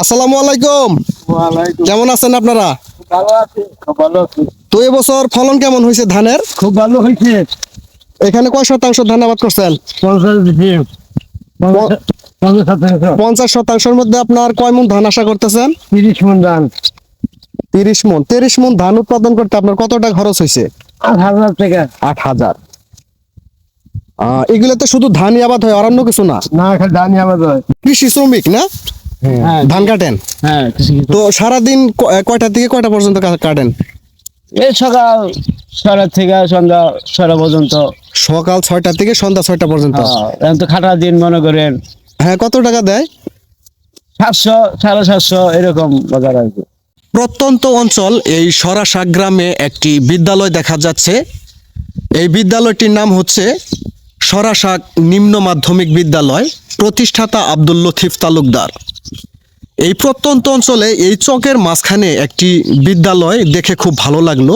আসসালামু আলাইকুম। কেমন আছেন আপনারা? তো এবছর ফলন কেমন হয়েছে ধানের? খুব ভালো হয়েছে। এখানে কয় শতাংশ ধান আবাদ করছেন? পঞ্চাশ শতাংশের মধ্যে আপনার কয় মন ধান আশা করতেছেন? তিরিশ মন ধান। তিরিশ মন। তিরিশ মন ধান উৎপাদন করতে আপনার কত টাকা খরচ হয়েছে? আট হাজার টাকা। আট হাজার। এগুলোতে শুধু ধানই আবাদ হয় অন্য কিছু না? না ধানই আবাদ হয়। কৃষি শ্রমিক না? ধান কাটেন? হ্যাঁ তো সারাদিন কয়টা থেকে কয়টা পর্যন্ত কাটেন? এই সকাল ছয়টা থেকে সন্ধ্যা ছয়টা পর্যন্ত। সকাল ছয়টা থেকে সন্ধ্যা ছয়টা পর্যন্ত? হ্যাঁ, এখন তো খাটা দিন মনে করেন। হ্যাঁ কত টাকা দেয়? সাতশো সাড়ে সাতশো এরকম বাজার আছে প্রত্যন্ত অঞ্চল এই সরাসা গ্রামে একটি বিদ্যালয় দেখা যাচ্ছে। এই বিদ্যালয়টির নাম হচ্ছে সরাসাক নিম্ন মাধ্যমিক বিদ্যালয় প্রতিষ্ঠাতা আব্দুল লতিফ তালুকদার। এই প্রত্যন্ত অঞ্চলে এই চকের মাঝখানে একটি বিদ্যালয় দেখে খুব ভালো লাগল।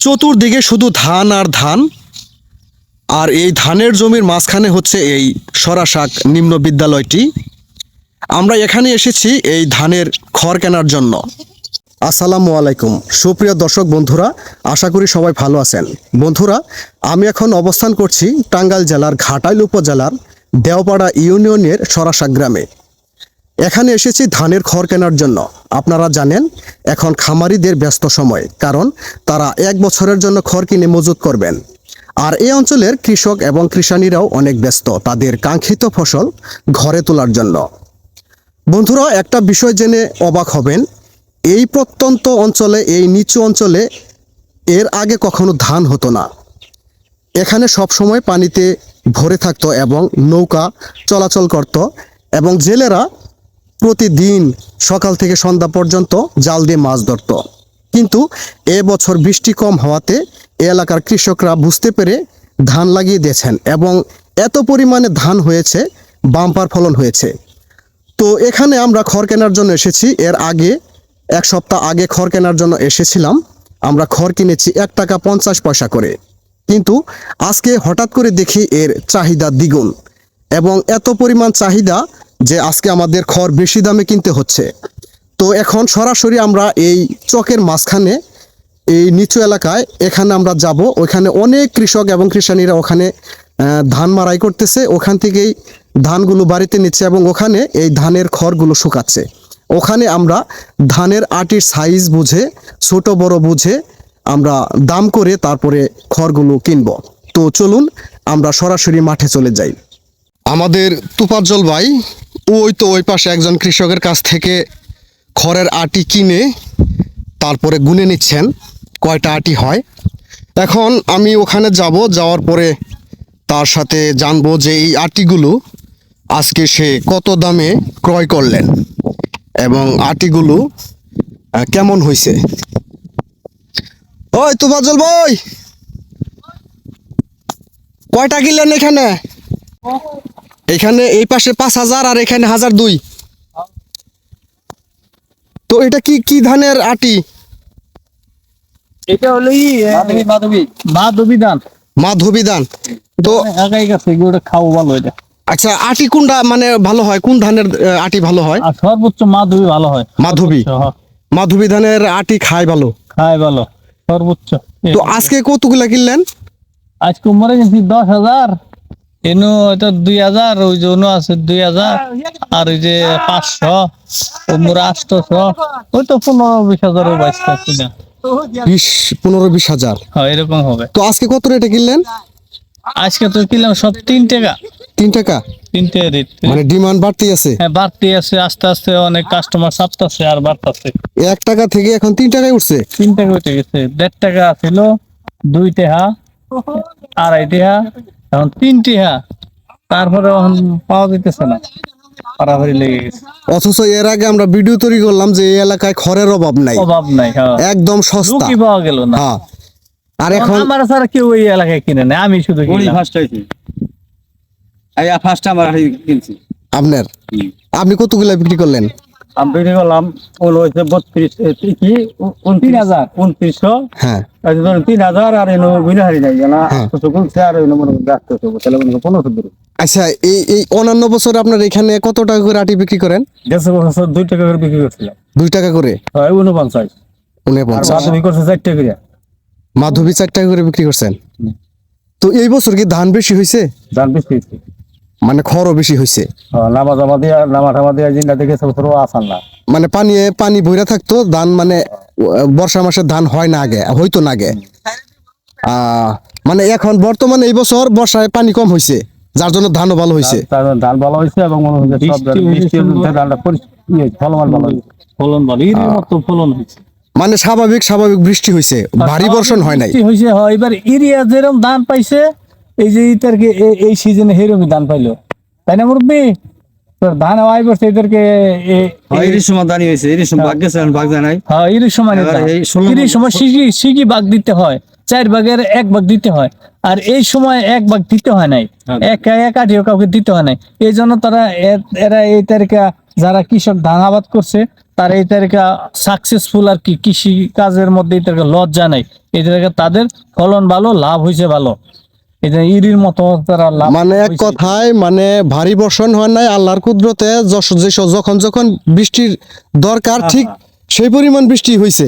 চতুর্দিকে শুধু ধান আর ধান। আর এই ধানের জমির মাঝখানে হচ্ছে এই সরাসাক নিম্ন বিদ্যালয়টি। আমরা এখানে এসেছি এই ধানের খড় কেনার জন্য। আসসালামু আলাইকুম। সুপ্রিয় দর্শক, বন্ধুরা, আশা করি সবাই ভালো আছেন। বন্ধুরা, আমি এখন অবস্থান করছি টাঙ্গাইল জেলার ঘাটাইল উপজেলার দেওপাড়া ইউনিয়নের সরাসা গ্রামে। এখানে এসেছি ধানের খড় কেনার জন্য। আপনারা জানেন, এখন খামারিদের ব্যস্ত সময়, কারণ তারা এক বছরের জন্য খড় কিনে মজুত করবেন। আর এই অঞ্চলের কৃষক এবং কৃষানীরাও অনেক ব্যস্ত, তাদের কাঙ্ক্ষিত ফসল ঘরে তোলার জন্য। বন্ধুরা, একটা বিষয় জেনে অবাক হবেন। এই প্রত্যন্ত অঞ্চলে, এই নিচু অঞ্চলে এর আগে কখনো ধান হতো না। এখানে সব সময় পানিতে ভরে থাকতো এবং নৌকা চলাচল করত এবং জেলেরা প্রতিদিন সকাল থেকে সন্ধ্যা পর্যন্ত জাল দিয়ে মাছ ধরত। কিন্তু এবছর বৃষ্টি কম হওয়াতে এলাকার কৃষকরা বুঝতে পেরে ধান লাগিয়ে দিয়েছেন এবং এত পরিমাণে ধান হয়েছে, বাম্পার ফলন হয়েছে। তো এখানে আমরা খড় কেনার জন্য এসেছি। এর আগে, এক সপ্তাহ আগে খড় কেনার জন্য এসেছিলাম। আমরা খড় কিনেছি এক টাকা পঞ্চাশ পয়সা করে। কিন্তু আজকে হঠাৎ করে দেখি এর চাহিদা দ্বিগুণ এবং এত পরিমাণ চাহিদা যে আজকে আমাদের খড় বেশি দামে কিনতে হচ্ছে। তো এখন সরাসরি আমরা এই চকের মাঝখানে, এই নিচু এলাকায় এখানে আমরা যাব। ওখানে অনেক কৃষক এবং কৃষানীরা ওখানে ধান মারাই করতেছে। ওখান থেকেই ধানগুলো বাড়িতে নিচ্ছে এবং ওখানে এই ধানের খড়গুলো শুকাচ্ছে। ওখানে আমরা ধানের আটির সাইজ বুঝে, ছোট বড় বুঝে আমরা দাম করে তারপরে খড়গুলো কিনব। তো চলুন, আমরা সরাসরি মাঠে চলে যাই। আমাদের তুপাজ্জল ভাই ওই তো ওই পাশে একজন কৃষকের কাছ থেকে খড়ের আটি কিনে তারপরে গুনে নিচ্ছেন, কয়টা আটি হয়। এখন আমি ওখানে যাব, যাওয়ার পরে তার সাথে জানব যে এই আটিগুলো আজকে সে কত দামে ক্রয় করলেন এবং আটিগুলো কেমন হয়েছে ওই তুফাজল ভাই, কয়টা কিনলেন এখানে? এখানে এই পাশে পাঁচ হাজার আর এখানে হাজার দুই। তো এটা কি কি ধানের আটি? এটা হলো মাধবী মাধবী। মাধবী ধান। মাধবী ধান। তো গেছে এগুলো খাওয়া ভালো এটা। আচ্ছা আটি কোনটা মানে ভালো হয়? কোন ধানের আটি ভালো হয়? সর্বোচ্চ মাধবী ভালো হয়। মাধবী। হ্যাঁ, মাধবী ধানের আটি খায় ভালো। খায় ভালো সর্বোচ্চ। তো আজকে কতগুলা কিনলেন? আজকে মরে গেছি দশ হাজার। এনু হয়তো দুই হাজার ওই যে অনু আছে দুই হাজার আর ওই যে পাঁচশো মোরা আটশোশো ওই তো পনেরো বিশ হাজারও বাইশ পাচ্ছি না। বিশ পনেরো বিশ হাজার। হ্যাঁ এরকম হবে। তো আজকে কত রেটে কিনলেন? আজকে তো কিনলাম সব তিন টাকা। তিন টাকা? তিনটে রেট। মানে ডিমান্ড বাড়তেই আছে? হ্যাঁ বাড়তি আছে আস্তে আস্তে অনেক কাস্টমার চাপতাছে আর বাড়তাছে। এক টাকা থেকে এখন তিন টাকায় উঠছে? তিন টাকা উঠে গেছে। দেড় টাকা ছিল দুই টাকা আড়াই টাকা এখন তিন টাকা তারপরে এখন পাওয়া যেতেছে না। পারাপারি লেগে গেছে। অথচ এর আগে আমরা ভিডিও তৈরি করলাম যে এই এলাকায় খড়ের অভাব নাই। অভাব নাই হ্যাঁ। একদম সস্তা। পাওয়া গেল না। হ্যাঁ। আর এখন আমার ছাড়া কেউ এই এলাকায় কিনে না আমি শুধু কিনলাম। ফার্স্ট আইয়া ফার্স্ট আমার কিনছি। আপনার? আপনি কতগুলা বিক্রি করলেন? আমি বিক্রি করলাম ওল হয়েছে বত্রিশ কি? তিন হাজার। উনত্রিশশো। হ্যাঁ। ধরেন তিন হাজার আর এনে বুঝে হারি নাই না হ্যাঁ। আর এনে মনে রাখতে হবে তাহলে মনে পনেরোশো দূর আচ্ছা এই এই অন্যান্য বছর আপনার এখানে কত টাকা করে আটি বিক্রি করেন? বছর দুই টাকা করে বিক্রি করছিলাম। দুই টাকা করে? হয় উনপঞ্চাশ উনপঞ্চাশ মাধ্যমিক করছে চার টাকা করে। মাধবী চার টাকা করে বিক্রি করছেন? তো এই বছর কি ধান বেশি হয়েছে দাম বেশি হয়েছে মানে খরও বেশি হয়েছে হ্যাঁ, নামা জামা দিয়া নামা টামা দিয়া জিন্দা দেখে সব সব আসান না। মানে পানি পানি বইরা থাকতো ধান মানে বর্ষা মাসে ধান হয় না আগে হইতো না আগে। মানে এখন বর্তমানে এই বছর বর্ষায় পানি কম হয়েছে যার জন্য ধানও ভালো হয়েছে ধান ভালো হয়েছে এবং মনে ইয়ে, ফলমান ভালো হয়েছে ফলন ভালো ফলন হয়েছে মানে স্বাভাবিক স্বাভাবিক বৃষ্টি হয়েছে ভারী বর্ষণ হয় নাই। হয়েছে হয় এবার ইরিয়া যেরকম ধান পাইছে এই যে এই সিজনে সেরকমই ধান পাইলো। তাই না মুরব্বী? ধান আই করছে এদেরকে এ- হ্যাঁ, এ- এরই সময় দাঁড়িয়ে হয়েছে এরই সময় ভাগ গেছে ভাগ যায় হ্যাঁ সময় হয়। এই ষোলো ইরির সময় সিগি সিগি ভাগ দিতে হয়। চার ভাগের এক ভাগ দিতে হয়। আর এই সময় এক ভাগ দিতে হয় নাই। এক এক আটিও কাউকে দিতে হয় নাই। এই জন্য তারা এরা এই তারিখা যারা কৃষক ধান আবাদ করছে তারা এই তারিখা সাকসেসফুল আর কি কৃষি কাজের মধ্যে এই তারিখা লজ্জা নাই। এই তারিখা তাদের ফলন ভালো লাভ হয়েছে ভালো। যে ইরির মতো তারা মানে এক কথায় মানে ভারী বর্ষণ হয় নাই আল্লাহর কুদরতে যখন যখন বৃষ্টির দরকার ঠিক সেই পরিমাণ বৃষ্টি হয়েছে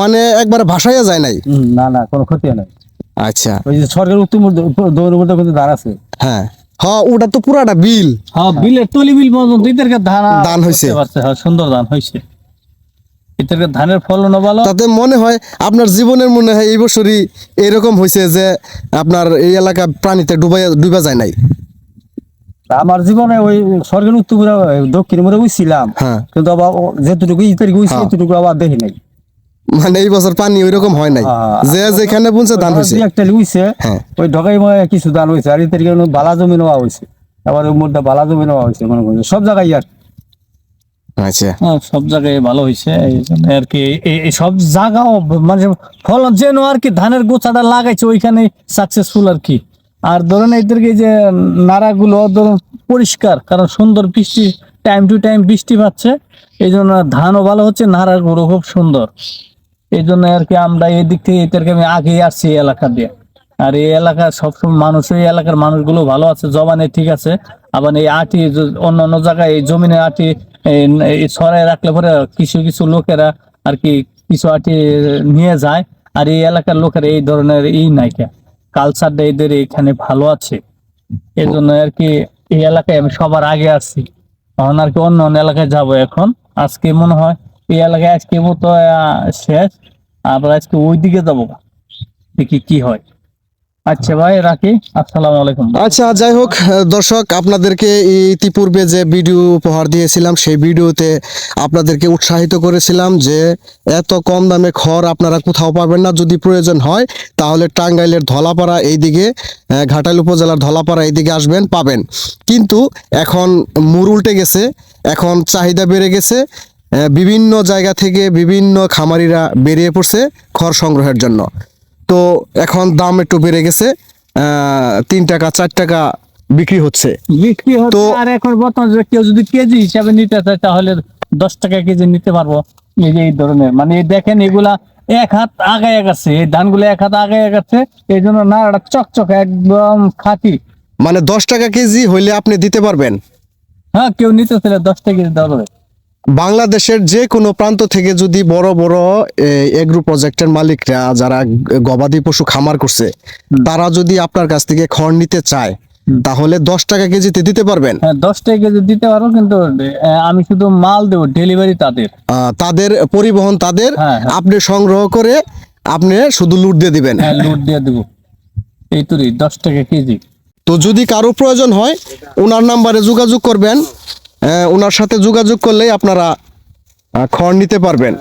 মানে একবারে ভাসাইয়া যায় নাই? না না কোনো ক্ষতি হয় নাই। আচ্ছা। ওই যে সরকার উত্তম দৌড়ের মধ্যে কিন্তু ধান আছে। হ্যাঁ। হ্যাঁ ওটা তো পুরাটা বিল। হ্যাঁ বিলের তলি বিল পর্যন্ত এদেরকে ধান ধান। করতে হ্যাঁ সুন্দর ধান হয়েছে এদেরকে ধানের ফলনও ভালো? তাতে মনে হয় আপনার জীবনের মনে হয় এই বছরই এরকম হয়েছে যে আপনার এই এলাকা প্রাণীতে ডুবাই ডুবা যায় নাই। আমার জীবনে ওই উত্তর দক্ষিণ মোড়ে উঠছিলাম হ্যাঁ। কিন্তু আবার যেটুকু ই তারিখ উঠছি হ্যাঁ। এতটুকু আবার দেখি নাই। মানে এই বছর পানি ওই রকম হয় নাই। হ্যাঁ। যে যেখানে বুনছে ধান হয়েছে। একটা উইছে হ্যাঁ। ওই ঢকাই কিছু ধান হয়েছে আর কোনো বালা জমি নেওয়া হয়েছে। আবার ওই মধ্যে বালা জমি নেওয়া হয়েছে মনে করছে সব জায়গায় আর আচ্ছা। হ্যাঁ, সব জায়গায় ভালো হয়েছে আর কি সব জায়গাও মানে ফলন যেন আর কি ধানের গোছাটা লাগাইছে ওইখানে সাকসেসফুল আর কি। আর ধরেন এদেরকে যে নাড়াগুলো ধরুন পরিষ্কার কারণ সুন্দর বৃষ্টি টাইম টু টাইম বৃষ্টি পাচ্ছে এই জন্য ধানও ভালো হচ্ছে নাড়াগুলো খুব সুন্দর। এই জন্য আর কি আমরা এই দিক থেকে এদেরকে আমি আগেই আসছি এই এলাকা দিয়ে। আর এই এলাকার সবসময় মানুষ এই এলাকার মানুষগুলো ভালো আছে জবানে ঠিক আছে আবার এই আটি অন্য অন্য জায়গায় এই জমিনে আটি ছড়াই রাখলে পরে কিছু কিছু লোকেরা আর কি কিছু আটি নিয়ে যায়। আর এই এলাকার লোকেরা এই ধরনের এই নাইকা কালচারটা এদের এখানে ভালো আছে। এই জন্য আর কি এই এলাকায় আমি সবার আগে আসছি। এখন আর কি অন্য অন্য এলাকায় যাব এখন। আজকে মনে হয় এই এলাকায় আজকে মতো শেষ। আবার আজকে ওই দিকে যাব। দেখি কি হয়। আচ্ছা ভাই, রাখি। আসসালামু আলাইকুম। আচ্ছা যাই হোক দর্শক, আপনাদেরকে ইতিপূর্বে যে ভিডিও উপহার দিয়েছিলাম, সেই ভিডিওতে আপনাদেরকে উৎসাহিত করেছিলাম যে এত কম দামে খড় আপনারা কোথাও পাবেন না, যদি প্রয়োজন হয়, তাহলে টাঙ্গাইলের ধলাপাড়া এইদিকে ঘাটাইল উপজেলার ধলাপাড়া এইদিকে আসবেন, পাবেন। কিন্তু এখন মুর উল্টে গেছে, এখন চাহিদা বেড়ে গেছে বিভিন্ন জায়গা থেকে বিভিন্ন খামারিরা বেরিয়ে পড়ছে খড় সংগ্রহের জন্য। তো এখন দাম একটু বেড়ে গেছে তিন টাকা চার টাকা বিক্রি হচ্ছে। বিক্রি হচ্ছে তো- আর এখন বর্তমানে কেউ যদি কেজি হিসাবে নিতে চায় তাহলে দশ টাকা কেজি নিতে পারব। এই যে এই ধরনের মানে দেখেন এগুলা এক হাত আগায় গেছে এই ধানগুলো এক হাত আগায় গেছে এই জন্য নাড়াটা চকচকে একদম খাঁটি। মানে দশ টাকা কেজি হইলে আপনি দিতে পারবেন? হ্যাঁ কেউ নিতে চাইলে দশ টাকা কেজি দেওয়া বাংলাদেশের যে কোনো প্রান্ত থেকে যদি বড় বড় এগ্রো প্রজেক্টের মালিকরা যারা গবাদি পশু খামার করছে তারা যদি আপনার কাছ থেকে খড় নিতে চায় তাহলে দশ টাকা কেজিতে দিতে পারবেন। হ্যাঁ দশ টাকা কেজি দিতে পারব কিন্তু আমি শুধু মাল দেবো ডেলিভারি তাদের। তাদের পরিবহন তাদের হ্যাঁ, হ্যাঁ। আপনি সংগ্রহ করে আপনি শুধু লুট দিয়ে দিবেন। হ্যাঁ লুট দিয়ে দেবো। এই তুরি দশ টাকা কেজি। তো যদি কারও প্রয়োজন হয় ওনার নাম্বারে যোগাযোগ করবেন। ওনার সাথে যোগাযোগ করলেই আপনারা খড় নিতে পারবেন।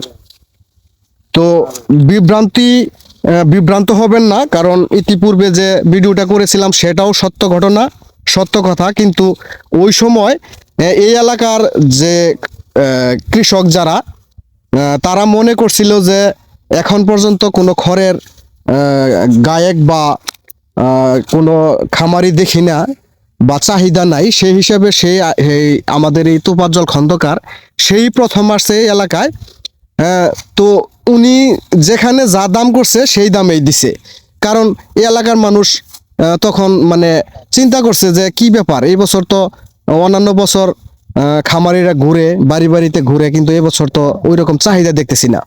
তো বিভ্রান্তি বিভ্রান্ত হবেন না, কারণ ইতিপূর্বে যে ভিডিওটা করেছিলাম সেটাও সত্য ঘটনা, সত্য কথা। কিন্তু ওই সময় এই এলাকার যে কৃষক যারা তারা মনে করছিল যে এখন পর্যন্ত কোনো খড়ের গায়ক বা কোনো খামারি দেখি না। বা চাহিদা নাই, সেই হিসাবে সে আমাদের এই তোপাজ্জল খন্দকার সেই প্রথম আসছে এই এলাকায়। তো উনি যেখানে যা দাম করছে সেই দামেই দিছে। কারণ এই এলাকার মানুষ তখন মানে চিন্তা করছে যে কি ব্যাপার? এই বছর তো অন্যান্য বছর খামারিরা ঘুরে, বাড়ি বাড়িতে ঘুরে, কিন্তু এবছর তো ওই রকম চাহিদা দেখতেছি না।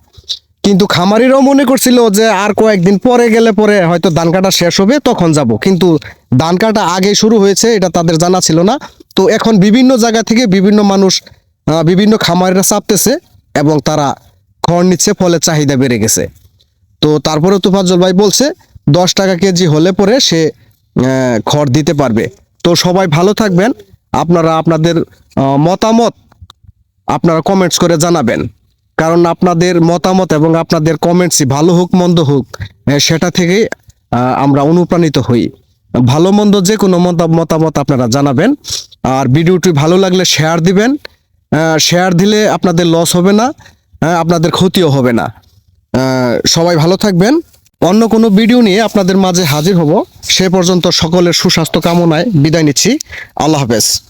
কিন্তু খামারিরাও মনে করছিল যে আর কয়েকদিন পরে গেলে পরে হয়তো ধান কাটা শেষ হবে, তখন যাব। কিন্তু ধান কাটা আগে শুরু হয়েছে, এটা তাদের জানা ছিল না। তো এখন বিভিন্ন জায়গা থেকে বিভিন্ন মানুষ বিভিন্ন খামারিরা চাপতেছে এবং তারা খড় নিচ্ছে, ফলে চাহিদা বেড়ে গেছে। তো তারপরে তুফাজ্জল ভাই বলছে, দশ টাকা কেজি হলে পরে সে খড় দিতে পারবে। তো সবাই ভালো থাকবেন। আপনারা আপনাদের মতামত আপনারা কমেন্টস করে জানাবেন। কারণ আপনাদের মতামত এবং আপনাদের কমেন্টসই ভালো হোক, মন্দ হোক সেটা থেকে আমরা অনুপ্রাণিত হই। ভালো, মন্দ যে কোনো মতা- মতামত আপনারা জানাবেন। আর ভিডিওটি ভালো লাগলে শেয়ার দিবেন। শেয়ার দিলে আপনাদের লস হবে না আপনাদের ক্ষতিও হবে না। সবাই ভালো থাকবেন। অন্য কোনো ভিডিও নিয়ে আপনাদের মাঝে হাজির হব। সে পর্যন্ত সকলের সুস্বাস্থ্য কামনায় বিদায় নিচ্ছি। আল্লাহ হাফেজ।